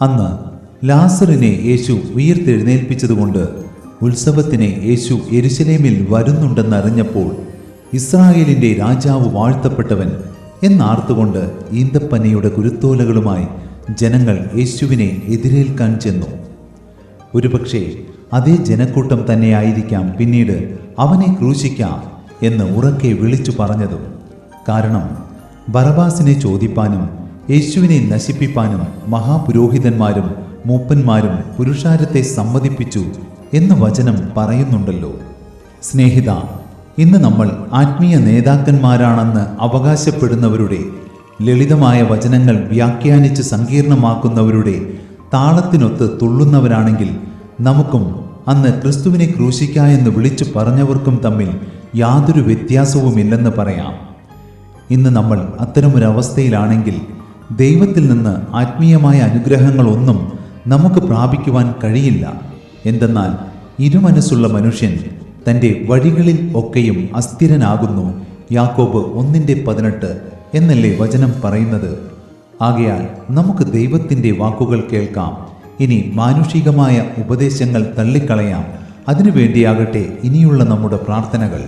അന്ന് ലാസറിനെ യേശു ഉയർത്തെഴുന്നേൽപ്പിച്ചതുകൊണ്ട് ഉത്സവത്തിന് യേശു എരുശലേമിൽ വരുന്നുണ്ടെന്നറിഞ്ഞപ്പോൾ ഇസ്രായേലിന്റെ രാജാവ് വാഴ്ത്തപ്പെട്ടവൻ എന്നാർത്തുകൊണ്ട് ഈന്തപ്പനയുടെ കുരുത്തോലകളുമായി ജനങ്ങൾ യേശുവിനെ എതിരേൽക്കാൻ ചെന്നു. ഒരുപക്ഷെ അതേ ജനക്കൂട്ടം തന്നെയായിരിക്കാം പിന്നീട് അവനെ ക്രൂശിക്കാം എന്ന് ഉറക്കെ വിളിച്ചു പറഞ്ഞതും. കാരണം ബറബാസിനെ ചോദിപ്പാനും യേശുവിനെ നശിപ്പിപ്പാനും മഹാപുരോഹിതന്മാരും മൂപ്പന്മാരും പുരുഷാരത്തെ സമ്മതിപ്പിച്ചു എന്ന് വചനം പറയുന്നുണ്ടല്ലോ. സ്നേഹിത ഇന്ന് നമ്മൾ ആത്മീയ നേതാക്കന്മാരാണെന്ന് അവകാശപ്പെടുന്നവരുടെ ലളിതമായ വചനങ്ങൾ വ്യാഖ്യാനിച്ച് സങ്കീർണമാക്കുന്നവരുടെ താളത്തിനൊത്ത് തുള്ളുന്നവരാണെങ്കിൽ നമുക്കും അന്ന് ക്രിസ്തുവിനെ ക്രൂശിക്ക എന്ന് വിളിച്ചു പറഞ്ഞവർക്കും തമ്മിൽ യാതൊരു വ്യത്യാസവുമില്ലെന്ന് പറയാം. ഇന്ന് നമ്മൾ അത്തരമൊരവസ്ഥയിലാണെങ്കിൽ ദൈവത്തിൽ നിന്ന് ആത്മീയമായ അനുഗ്രഹങ്ങളൊന്നും നമുക്ക് പ്രാപിക്കുവാൻ കഴിയില്ല. എന്തെന്നാൽ ഇരുമനസ്സുള്ള മനുഷ്യൻ തന്റെ വഴികളിൽ ഒക്കെയും അസ്ഥിരനാകുന്നു. യാക്കോബ് ഒന്നിന്റെ പതിനെട്ട് എന്നല്ലേ വചനം പറയുന്നത്? ആകയാൽ നമുക്ക് ദൈവത്തിന്റെ വാക്കുകൾ കേൾക്കാം. ഇനി മാനുഷികമായ ഉപദേശങ്ങൾ തള്ളിക്കളയാം. അതിനുവേണ്ടിയാകട്ടെ ഇനിയുള്ള നമ്മുടെ പ്രാർത്ഥനകൾ.